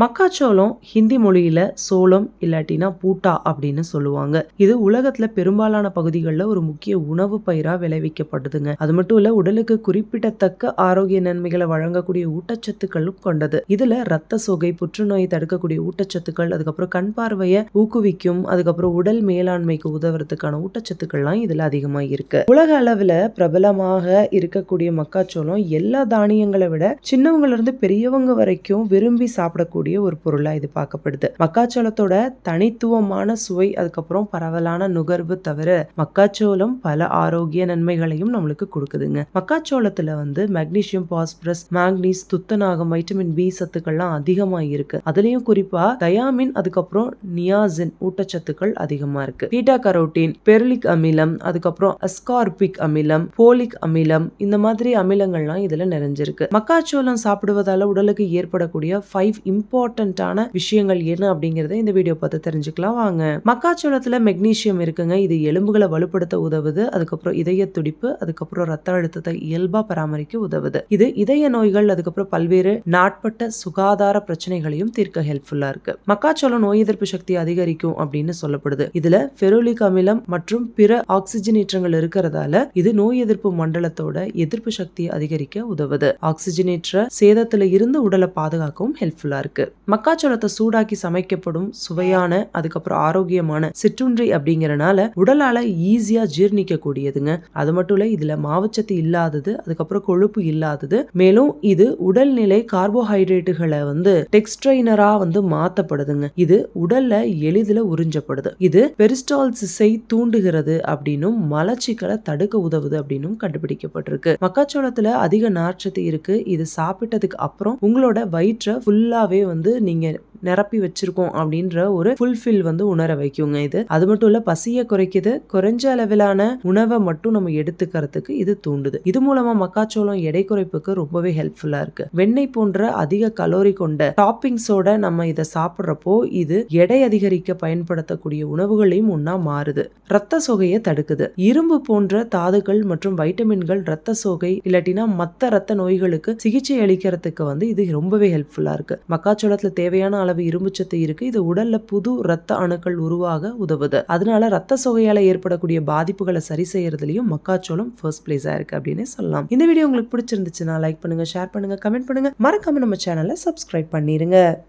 மக்காச்சோளம் ஹிந்தி மொழியில சோளம் இல்லாட்டினா பூட்டா அப்படின்னு சொல்லுவாங்க. இது உலகத்துல பெரும்பாலான பகுதிகளில் ஒரு முக்கிய உணவு பயிரா விளைவிக்கப்படுதுங்க அது மட்டும் இல்ல உடலுக்கு குறிப்பிடத்தக்க ஆரோக்கிய நன்மைகளை வழங்கக்கூடிய ஊட்டச்சத்துக்களும் கொண்டது. இதுல ரத்த சோகை புற்றுநோயை தடுக்கக்கூடிய ஊட்டச்சத்துக்கள் அதுக்கப்புறம் கண் பார்வையை ஊக்குவிக்கும் அதுக்கப்புறம் உடல் மேலாண்மைக்கு உதவுறதுக்கான ஊட்டச்சத்துக்கள்லாம் இதுல அதிகமா இருக்கு. உலக அளவுல பிரபலமாக இருக்கக்கூடிய மக்காச்சோளம் எல்லா தானியங்களை விட சின்னவங்கல இருந்து பெரியவங்க வரைக்கும் விரும்பி சாப்பிடக்கூடிய ஒரு பொருளா இது பார்க்கப்படுது. மக்காச்சோளத்தோட தனித்துவமான சுவை அதுக்கப்புறம் பரவலான நுகர்வு தவிர மக்காச்சோளம் பல ஆரோக்கிய நன்மைகளையும் நம்மளுக்கு கொடுக்குதுங்க. மக்காச்சோளத்துல வந்து மெக்னீசியம் பாஸ்பரஸ் மேக்னீஸ் துத்தநாகம் வைட்டமின் பி சத்துக்கள்லாம் அதிகமாக இருக்கு. அதுலயும் குறிப்பா தயாமின் அதுக்கப்புறம் நியாசின் ஊட்டச்சத்துக்கள் அதிகமா இருக்கு. பீட்டா கரோட்டின் பெர்லிக் அமிலம் அதுக்கப்புறம் அஸ்கார்பிக் அமிலம் போலிக் அமிலம் இந்த மாதிரி அமிலங்கள்லாம் இதுல நிறைஞ்சிருக்கு. மக்காச்சோளம் சாப்பிடுவதால உடலுக்கு ஏற்படக்கூடிய ஃபைவ் இம்பார்ட்டண்ட்டான விஷயங்கள் என்ன அப்படிங்கிறத இந்த வீடியோ பார்த்து தெரிஞ்சுக்கலாம். வாங்க. மக்காச்சோளத்தில் மெக்னீசியம் இருக்குங்க. இது எலும்புகளை வலுப்படுத்த உதவுது. அதுக்கப்புறம் இதய துடிப்பு அதுக்கப்புறம் ரத்த அழுத்தத்தை இயல்பா பராமரிக்க உதவுது. இது இதய நோய்கள் அதுக்கப்புறம் பல்வேறு நாட்பட்ட சுகாதார பிரச்சனைகளையும் தீர்க்க ஹெல்ப்ஃபுல்லா இருக்கு. மக்காச்சோளம் நோய் எதிர்ப்பு சக்தி அதிகரிக்கும் அப்படின்னு சொல்லப்படுது. இதுல ஃபெரோலிக் அமிலம் மற்றும் பிற ஆக்சிஜனேற்றங்கள் இருக்கிறதால இது நோய் எதிர்ப்பு மண்டலத்தோட எதிர்ப்பு சக்தியை அதிகரிக்க உதவுது. ஆக்சிஜனேற்ற சேதத்துல இருந்து உடலை பாதுகாக்கவும் ஹெல்ப்ஃபுல்லா இருக்கு. மக்காச்சோளத்தை சூடாக்கி சமைக்கப்படும் சுவையான அதுக்கப்புறம் ஆரோக்கியமான சிற்றுன்றி அப்படிங்கறனால உடலால ஈஸியா ஜீர்ணிக்க கூடியதுங்க அது மட்டும் இல்ல இதுல மாவுச்சத்து இல்லாதது அதுக்கப்புறம் கொழுப்பு இல்லாதது. மேலும் இது உடல்நிலை கார்போஹைட்ரேட்டுகளை வந்து டெக்ஸ்ட்ரைனரா வந்து மாத்தப்படுதுங்க. இது உடல்ல எளிதில் உறிஞ்சப்படுது. இது பெரிஸ்டால்சிஸை தூண்டுகிறது அப்படின்னும் மலச்சிக்கலை தடுக்க உதவுது அப்படின்னும் கண்டுபிடிக்கப்பட்டிருக்கு. மக்காச்சோளத்துல அதிக நார்ச்சத்து இருக்கு. இது சாப்பிட்டதுக்கு அப்புறம் உங்களோட வயிற்றை ஃபுல்லாவே வந்து நீங்கள் நிரப்பி வச்சிருக்கோம் அப்படின்ற ஒரு ஃபுல்ஃபில் வந்து உணர வைக்குங்க இது. அது மட்டும் இல்ல பசியை குறைக்குது குறைஞ்ச அளவிலான உணவை மட்டும் நம்ம எடுத்துக்கிறதுக்கு இது தூண்டுது. இது மூலமா மக்காச்சோளம் எடை குறைப்புக்கு ரொம்பவே ஹெல்ப்ஃபுல்லா இருக்கு. வெண்ணெய் போன்ற அதிக கலோரி கொண்ட டாப்பிங்ஸோட நம்ம இதை சாப்பிட்றப்போ இது எடை அதிகரிக்க பயன்படுத்தக்கூடிய உணவுகளையும் ஒன்னா மாறுது. ரத்த சோகையை தடுக்குது. இரும்பு போன்ற தாதுக்கள் மற்றும் வைட்டமின்கள் ரத்த சோகை இல்லாட்டினா மத்த ரத்த நோய்களுக்கு சிகிச்சை அளிக்கிறதுக்கு வந்து இது ரொம்பவே ஹெல்ப்ஃபுல்லா இருக்கு. மக்காச்சோளத்துல தேவையான அளவு இரும்புச்சத்து இருக்கு. இது உடல்ல புது ரத்த அணுக்கள் உருவாக உதவுது. அதனால ரத்த சுகையால ஏற்படக்கூடிய பாதிப்புகளை சரி செய்யறதுலயும் மக்காச்சோளம் ஃபர்ஸ்ட் பிளேஸா இருக்கு அப்படின்னு சொல்லலாம். இந்த வீடியோ உங்களுக்கு பிடிச்சிருந்துச்சுன்னா லைக் பண்ணுங்க ஷேர் பண்ணுங்க கமெண்ட் பண்ணுங்க. மறக்காம நம்ம சேனலை சப்ஸ்கிரைப் பண்ணிருங்க.